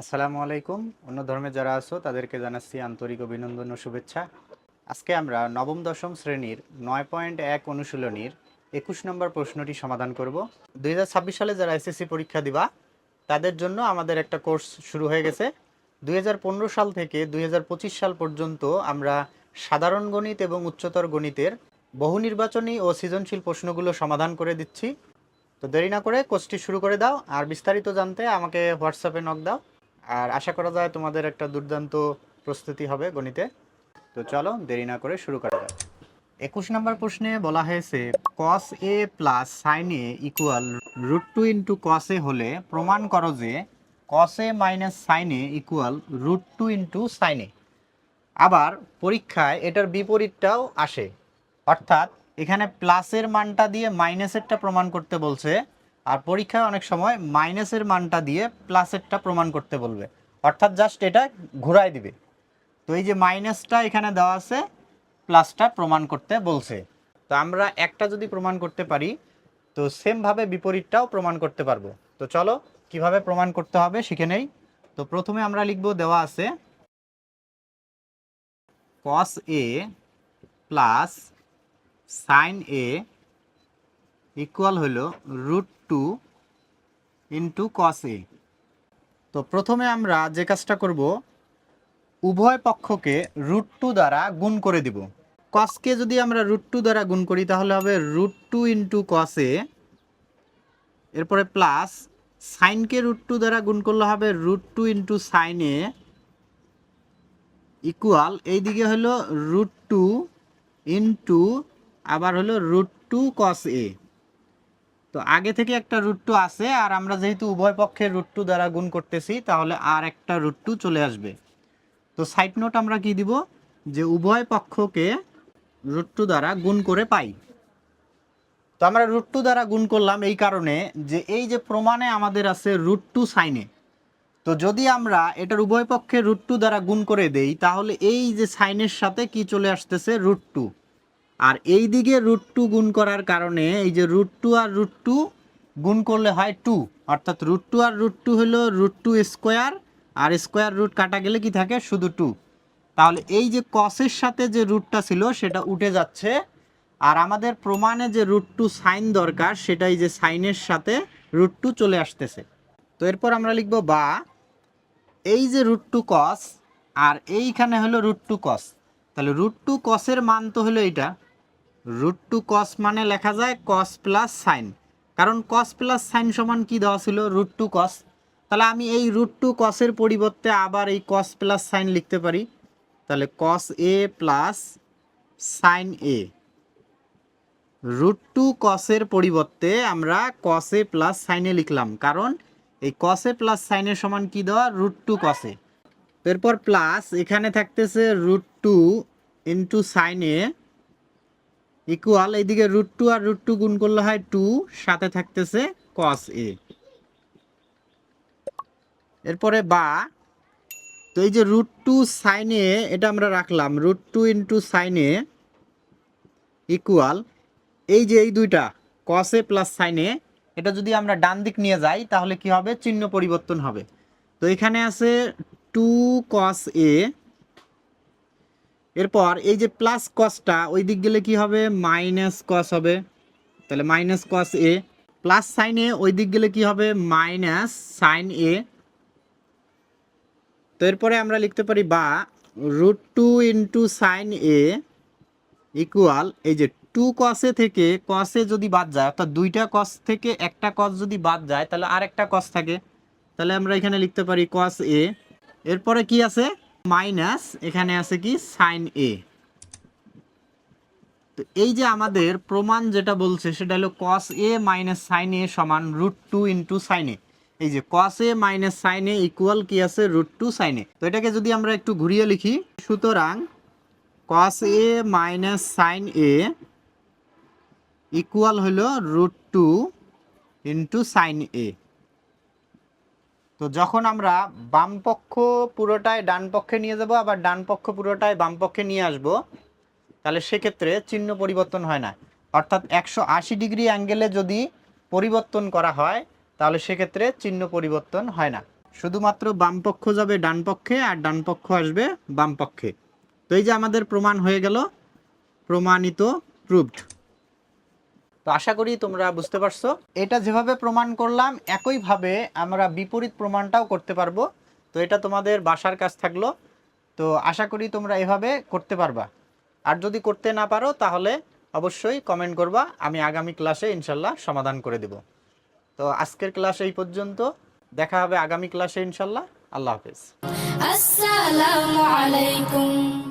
আসসালামু আলাইকুম। অন্য ধর্মে যারা আছো, তাদেরকে জানাচ্ছি আন্তরিক অভিনন্দন ও শুভেচ্ছা। আজকে আমরা নবম, দশম শ্রেণির নয় পয়েন্ট এক অনুশীলনীর একুশ নম্বর প্রশ্নটি সমাধান করব। দুই হাজার ছাব্বিশ সালে যারা এসএসসি পরীক্ষা দিবা, তাদের জন্য আমাদের একটা কোর্স শুরু হয়ে গেছে। দুই হাজার পনেরো সাল থেকে দুই হাজার পঁচিশ সাল পর্যন্ত আমরা সাধারণ গণিত এবং উচ্চতর গণিতের বহু নির্বাচনী ও সৃজনশীল প্রশ্নগুলো সমাধান করে দিচ্ছি। তো দেরি না করে কোর্সটি শুরু করে দাও, আর বিস্তারিত জানতে আমাকে হোয়াটসঅ্যাপে নক দাও। আর আশা করা যায় তোমাদের একটা দুর্দান্ত প্রস্তুতি হবে গণিতে। তো চলো দেরি না করে শুরু করা যাক। একুশ নম্বর প্রশ্নে বলা হয়েছে cos A plus sine A equal root two into cos A হলে প্রমাণ করো যে cos A minus sine A equal root two into sine A আবার পরীক্ষায় এটার বিপরীতটাও আসে। অর্থাৎ এখানে প্লাসের মানটা দিয়ে মাইনাসেরটা প্রমাণ করতে বলছে আর পরীক্ষায় অনেক সময় মাইনাসের মানটা দিয়ে প্লাসেরটা প্রমাণ করতে বলবে। অর্থাৎ জাস্ট এটা ঘুরাই দিবে। তো এই যে মাইনাসটা এখানে দেওয়া আছে, প্লাসটা প্রমাণ করতে বলছে। তো আমরা একটা যদি প্রমাণ করতে পারি, তো সেমভাবে বিপরীতটাও প্রমাণ করতে পারব। তো চলো, কীভাবে প্রমাণ করতে হবে শিখে নেই। তো প্রথমে আমরা লিখব দেওয়া আছে cos A plus sine A equal হলো root two into cos A তো প্রথমে আমরা যে কাজটা করব, উভয় পক্ষকে রুট টু দ্বারা গুণ করে দিব। কসকে যদি আমরা রুট টু দ্বারা গুণ করি, তাহলে হবে root two into cos A এরপরে প্লাস সাইনকে রুট টু দ্বারা গুণ করলে হবে root two into sine A equal এইদিকে হলো রুট টু ইন্টু আবার হলো রুট টু কস এ তো আগে থেকে একটা রুট টু আছে, আর আমরা যেহেতু উভয় পক্ষের রুট টু দ্বারা গুণ করতেছি, তাহলে আর একটা রুট টু চলে আসবে। তো সাইড নোট আমরা কি দিব? যে উভয় পক্ষকে রুট টু দ্বারা গুণ করে পাই। তো আমরা রুট টু দ্বারা গুণ করলাম এই কারণে যে এই যে প্রমাণে আমাদের আছে রুট টু সাইনে তো যদি আমরা এটার উভয় পক্ষে রুট টু দ্বারা গুণ করে দেই, তাহলে এই যে সাইনের সাথে কি চলে আসতেছে রুট টু আর এই দিকে রুট টু গুণ করার কারণে এই যে রুট টু আর রুট টু গুণ করলে হয় টু অর্থাৎ রুট টু আর রুট টু হলো রুট টু স্কোয়ার আর স্কোয়ার রুট কাটা গেলে কি থাকে শুধু টু তাহলে এই যে কসের সাথে যে রুটটা ছিল সেটা উঠে যাচ্ছে আর আমাদের প্রমাণে যে রুট টু সাইন দরকার সেটা এই যে সাইনের সাথে রুট টু চলে আসতেছে তো এরপর আমরা লিখব বা এই যে রুট টু কস আর এইখানে হলো রুট টু কস তাহলে রুট টু কসের মান তো হলো এইটা রুট টু কস মানে লেখা যায় কস প্লাস সাইন কারণ কস প্লাস সাইন সমান কি দেওয়া ছিল? রুট টু কস তাহলে আমি এই রুট টু কসের পরিবর্তে আবার এই কস প্লাস সাইন লিখতে পারি। তাহলে cos A plus sine A root two কসের পরিবর্তে আমরা কসে প্লাস সাইনে লিখলাম। কারণ এই কসে প্লাস সাইনের সমান কি দেওয়া? রুট টু কসে এরপর প্লাস এখানে থাকতেছে রুট টু ইন্টু সাইনে ইকুয়াল, এইদিকে রুট টু আর রুট টু গুণ করলে হয় টু সাথে থাকতেছে কস এ এরপরে বা, তো এই যে রুট টু সাইনে এটা আমরা রাখলাম রুট টু ইন্টু সাইনে ইকুয়াল, এই যে এই দুইটা কস এ প্লাস সাইনে এটা যদি আমরা ডান দিক নিয়ে যাই, তাহলে কি হবে? চিহ্ন পরিবর্তন হবে। তো এখানে আছে টু কস এ এরপর এই যে প্লাস কসটা ওই দিক গেলে কি হবে? মাইনাস কস হবে। তাহলে minus cos A plus sine A ওই দিক গেলে কি হবে? মাইনাস সাইন এ তো এরপরে আমরা লিখতে পারি বা root two into sine A equal এই যে টু কসে থেকে কসে যদি বাদ যায়, অর্থাৎ দুইটা কস থেকে একটা কস যদি বাদ যায়, তাহলে আরেকটা কস থাকে। তাহলে আমরা এখানে লিখতে পারি কস এ এরপরে কি আছে? মাইনাস, এখানে আছে কি? সাইন এ তো এই যে আমাদের প্রমাণ যেটা বলছে, সেটা হলো কস এ মাইনাস সাইন এ সমান root two into sine A এই যে cos A minus sine A equal কি আছে? রুট টু সাইন এ তো এটাকে যদি আমরা একটু ঘুরিয়ে লিখি, সুতরাং cos A minus sine A equal হলো root two into sine A তো যখন আমরা বাম পক্ষ পুরোটাই ডান পক্ষে নিয়ে যাব, আবার ডান পক্ষ পুরোটাই বাম পক্ষে নিয়ে আসব, তাহলে সেক্ষেত্রে চিহ্ন পরিবর্তন হয় না। অর্থাৎ একশো আশি ডিগ্রি অ্যাঙ্গেলে যদি পরিবর্তন করা হয়, তাহলে সেক্ষেত্রে চিহ্ন পরিবর্তন হয় না। শুধুমাত্র বাম পক্ষ যাবে ডান পক্ষে, আর ডান পক্ষ আসবে বাম পক্ষে। তো এই যে আমাদের প্রমাণ হয়ে গেল, প্রমাণিত প্রুভড তো আশা করি তোমরা বুঝতে পারছ। এটা যেভাবে প্রমাণ করলাম, একইভাবে আমরা বিপরীত প্রমাণটাও করতে পারব। তো এটা তোমাদের বাসার কাজ থাকল। তো আশা করি তোমরা এভাবে করতে পারবা। আর যদি করতে না পারো, তাহলে অবশ্যই কমেন্ট করবা। আমি আগামী ক্লাসে ইনশাল্লাহ সমাধান করে দেব। তো আজকের ক্লাস এই পর্যন্ত। দেখা হবে আগামী ক্লাসে ইনশাল্লাহ। আল্লাহ হাফেজ। আসসালামু আলাইকুম।